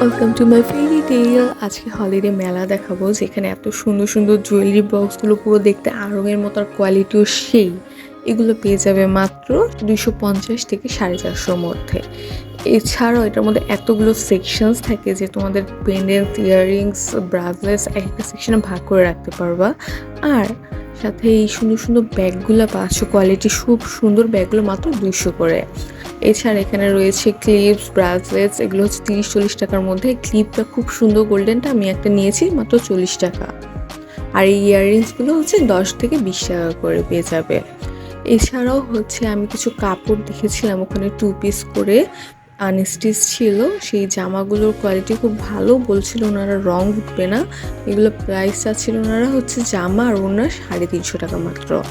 Welcome to my fairy tale আজকে holiday মেলা দেখাবো, যেখানে এত সুন্দর সুন্দর জুয়েলারি বক্সগুলো পুরো দেখতে আরঙের মতো আর কোয়ালিটিও সেই। এগুলো পেয়ে যাবে মাত্র দুইশো পঞ্চাশ থেকে সাড়ে চারশোর মধ্যে। এছাড়াও এটার মধ্যে এতগুলো সেকশনস থাকে যে তোমাদের পেন্ডেন্ট ইয়াররিংস ব্রাজলেস এক একটা সেকশনে ভাগ করে রাখতে পারবা। আর সাথে এই সুন্দর সুন্দর ব্যাগগুলো পাঁচশো কোয়ালিটি খুব সুন্দর ব্যাগগুলো মাত্র দুইশো করে। এছাড়া এখানে রয়েছে ক্লিপস ব্রাসলেটস এগুলো হচ্ছে তিরিশ চল্লিশ টাকার মধ্যে। ক্লিপটা খুব সুন্দর গোল্ডেনটা আমি একটা নিয়েছি মাত্র চল্লিশ টাকা। আর এই ইয়াররিংসগুলো হচ্ছে দশ থেকে বিশ টাকা করে পেয়ে যাবে। এছাড়াও হচ্ছে আমি কিছু কাপড় দেখেছিলাম, ওখানে টু পিস করে আনস্টিচ ছিল। সেই জামাগুলোর কোয়ালিটি খুব ভালো বলছিল, ওনারা রং উঠবে না। এগুলো প্রাইসটা ছিল ওনারা হচ্ছে জামা আর ওনার সাড়ে তিনশো টাকা মাত্র।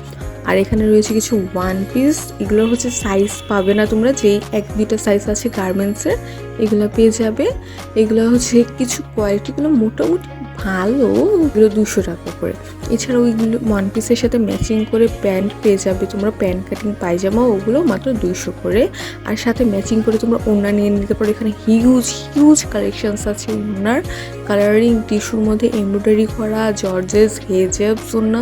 আর এখানে রয়েছে কিছু ওয়ান পিস এগুলো হচ্ছে সাইজ পাবে না তোমরা, যেই এক দুইটা সাইজ আছে গার্মেন্টসের এগুলো পেয়ে যাবে। এগুলো হচ্ছে কিছু কোয়ালিটিগুলো মোটামুটি ভালো, ওগুলো দুশো টাকা করে। এছাড়া ওইগুলো ওয়ান পিসের সাথে ম্যাচিং করে প্যান্ট পেয়ে যাবে। তোমরা প্যান্ট কাটিং পায়জামা, ওগুলো মাত্র দুইশো করে। আর সাথে ম্যাচিং করে তোমরা ওড়না নিয়ে নিতে পারো। এখানে হিউজ হিউজ কালেকশানস আছে ওনার কালারিং টিস্যুর মধ্যে এমব্রয়ডারি করা জর্জেস হেজেব ওড়না,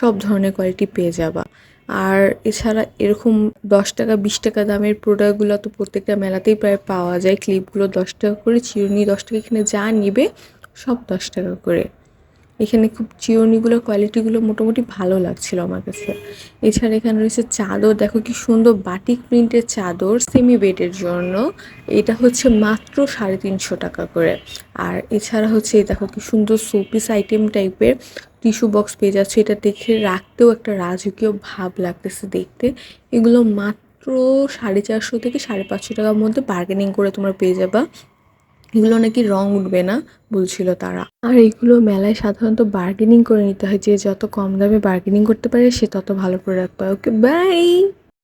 সব ধরনের কোয়ালিটি পেয়ে যাবা। আর এছাড়া এরকম দশ টাকা, বিশ টাকা দামের প্রোডাক্টগুলো তো প্রত্যেকটা মেলাতেই প্রায় পাওয়া যায়। ক্লিপগুলো দশ টাকা করে, চিরুনি দশ টাকা এখানে যা নিবে সব দশ টাকা করে। এখানে খুব চিরুনিগুলো, কোয়ালিটিগুলো মোটামুটি ভালো লাগছিল আমার কাছে। এছাড়া এখানে রয়েছে চাদর, দেখো কি সুন্দর বাটিক প্রিন্টের চাদর সেমি বেডের জন্য। এটা হচ্ছে মাত্র সাড়ে তিনশো টাকা করে। আর এছাড়া হচ্ছে, দেখো কি সুন্দর সোপিস আইটেম টাইপের টিস্যু বক্স পেয়ে যাচ্ছে। এটা দেখে রাখতেও একটা রাজকীয় ভাব লাগতেছে দেখতে। এগুলো মাত্র সাড়ে চারশো থেকে সাড়ে পাঁচশো টাকার মধ্যে বার্গেনিং করে তোমরা পেয়ে যাবা। এগুলো নাকি রং উঠবে না, বলছিল তারা। আর এগুলো মেলায় সাধারণত বার্গেনিং করে নিতে হয়, যে যত কম দামে বার্গেনিং করতে পারে সে তত ভালো প্রোডাক্ট পায়। Okay bye